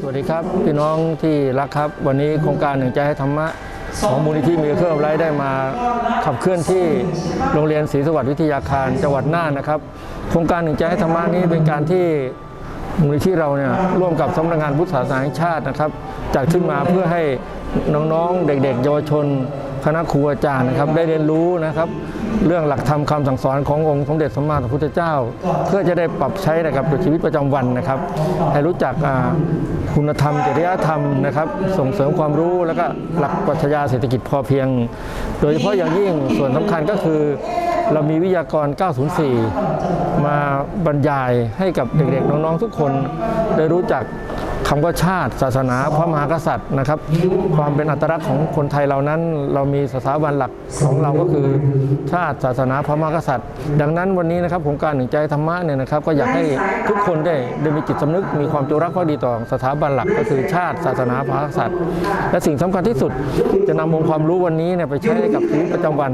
สวัสดีครับพี่น้องที่รักครับ วันนี้โครงการหนึ่งใจให้ธรรมะของมูลนิธิมีเครื่องไร้ได้มาขับเคลื่อนที่โรงเรียนศรีสวัสดิ์วิทยาคารจังหวัดน่านนะครับ โครงการหนึ่งใจให้ธรรมะนี้เป็นการที่มูลนิธิเราเนี่ยร่วมกับสำนักงานพุทธศาสนาแห่งชาตินะครับจัดขึ้นมาเพื่อให้น้องๆเด็กๆ เยาวชน คณะครูอาจารย์นะครับได้เรียนรู้นะครับ เรื่องหลักธรรมคำสั่งสอนขององค์สมเด็จสมมาสัมพุทธเจ้า เพื่อจะได้ปรับใช้นะครับในชีวิตประจำวันนะครับ ให้รู้จักอ่าคุณธรรมจริยธรรมนะครับ ส่งเสริมความรู้แล้วก็หลักปรัชญาเศรษฐกิจพอเพียง โดยเฉพาะอย่างยิ่งส่วนสำคัญก็คือเรามีวิทยากร 904 มาบรรยายให้กับเด็กๆ น้องๆ ทุกคนได้รู้จัก คำว่าชาติศาสนาพระมหากษัตริย์นะครับ ความเป็นอัตลักษณ์ของคนไทยเรานั้น เรามีสถาบันหลักของเราก็คือชาติศาสนาพระมหากษัตริย์ ดังนั้นวันนี้นะครับโครงการหนึ่งใจธรรมะเนี่ยนะครับ ก็อยากให้ทุกคนได้ได้มีจิตสำนึกมีความจงรักภักดีต่อสถาบันหลักก็คือชาติศาสนาพระมหากษัตริย์ และสิ่งสำคัญที่สุดจะนำองค์ความรู้วันนี้เนี่ยไปใช้กับชีวิตประจำวัน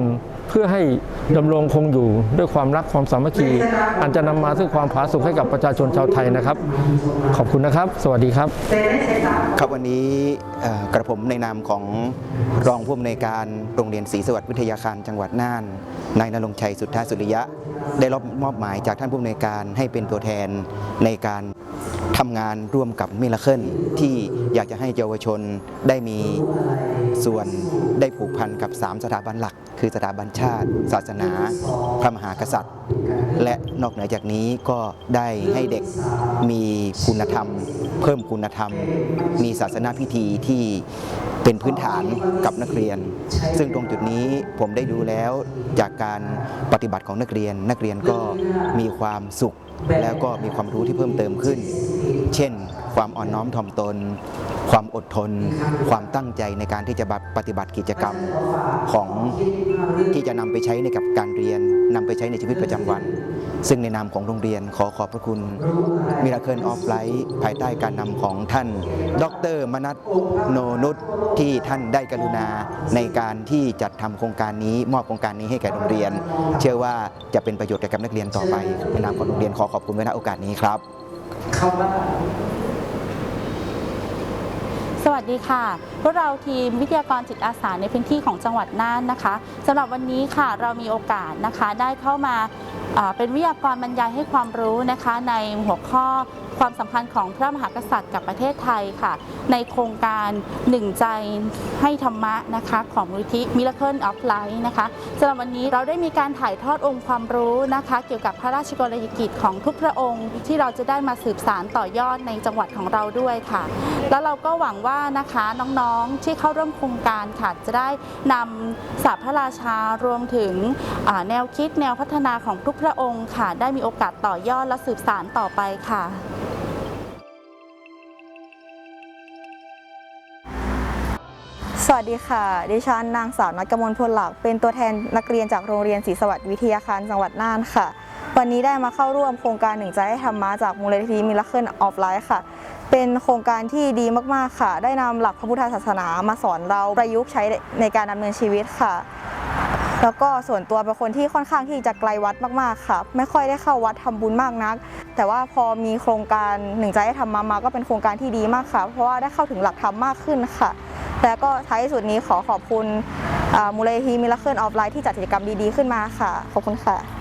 เพื่อให้ดำรงคงอยู่ด้วยความรักความสามัคคี อันจะนำมาซึ่งความผาสุกให้กับประชาชนชาวไทยนะครับ ขอบคุณนะครับ สวัสดีครับ ครับวันนี้เอ่อกระผมในนามของรองผู้อำนวยการโรงเรียนศรีสวัสดิ์วิทยาคารจังหวัดน่านนายนรงค์ชัยสุทธาสุริยะ ได้รับมอบหมายจากท่านผู้อำนวยการให้เป็นตัวแทนในการ ทำงานร่วมกับมิลเคิลที่อยากจะให้เยาวชนได้มีส่วนได้ผูกพันกับ 3 สถาบันหลัก คือสถาบันชาติ ศาสนา พระมหากษัตริย์ และนอกเหนือจากนี้ก็ได้ให้เด็กมีคุณธรรม เพิ่มคุณธรรม มีศาสนาพิธีที่เป็นพื้นฐานกับนักเรียน ซึ่งตรงจุดนี้ผมได้ดูแล้วจากการปฏิบัติของนักเรียน นักเรียนก็มีความสุข แล้วก็มีความรู้ที่เพิ่มเติมขึ้น เช่น ความอ่อนน้อมถ่อมตน ความอดทน ความตั้งใจในการที่จะปฏิบัติกิจกรรมของที่จะนำไปใช้ในกับการเรียนนำไปใช้ในชีวิตประจำวัน ซึ่งในนามของโรงเรียนขอขอบพระคุณมิราเคิลออฟไลท์ภายใต้การนำของท่าน ดรมนัทโนนุชที่ท่านได้กรุณาในการที่จัดทำโครงการนี้มอบโครงการนี้ให้แก่โรงเรียน เชื่อว่าจะเป็นประโยชน์แก่กับนักเรียนต่อไปในนามของโรงเรียนขอขอบคุณไว้ณโอกาสนี้ครับ ครับ สวัสดีค่ะ พวกเราทีมวิทยากรจิตอาสาในพื้นที่ของจังหวัดน่านนะคะสำหรับวันนี้ค่ะเรามีโอกาสนะคะได้เข้ามาอ่าเป็นวิทยากรบรรยายให้ความรู้นะคะในหัวข้อ ความสัมพันธ์ของพระมหากษัตริย์กับประเทศไทยค่ะ ในโครงการหนึ่งใจให้ธรรมะนะคะของมูลที่ Miracle of Life นะคะสำหรับวันนี้เราได้มีการถ่ายทอดองค์ความรู้นะคะ เกี่ยวกับพระราชกรณียกิจของทุกพระองค์ที่เราจะได้มาสืบสารต่อยอดในจังหวัดของเราด้วยค่ะ แล้วเราก็หวังว่านะคะน้องๆที่เข้าร่วมโครงการค่ะจะได้นำศาสตร์พระราชารวมถึงแนวคิดแนวพัฒนาของทุกพระองค์ค่ะ ได้มีโอกาสต่อยอดและสืบสารต่อไปค่ะ สวัสดีค่ะ ดิฉันนางสาวนัทกมลพลหลัก เป็นตัวแทนนักเรียนจากโรงเรียนศรีสวัสดิ์วิทยาคารจังหวัดน่านค่ะ วันนี้ได้มาเข้าร่วมโครงการหนึ่งใจให้ธรรมะจากมูลนิธิมิลเคิลออฟไลฟ์ค่ะ เป็นโครงการที่ดีมากๆค่ะ ได้นำหลักพระพุทธศาสนามาสอนเราประยุกต์ใช้ในการดำเนินชีวิตค่ะ แล้วก็ส่วนตัวเป็นคนที่ค่อนข้างที่จะไกลวัดมากๆค่ะ ไม่ค่อยได้เข้าวัดทำบุญมากนัก แต่ว่าพอมีโครงการหนึ่งใจให้ทำมามาก็เป็นโครงการที่ดีมากค่ะ เพราะว่าได้เข้าถึงหลักธรรมมากขึ้นค่ะ แล้วก็ท้ายสุดนี้ขอขอบคุณมูลนิธิมิลเคิลออฟไลน์ที่จัดกิจกรรมดีๆขึ้นมาค่ะ ขอบคุณค่ะ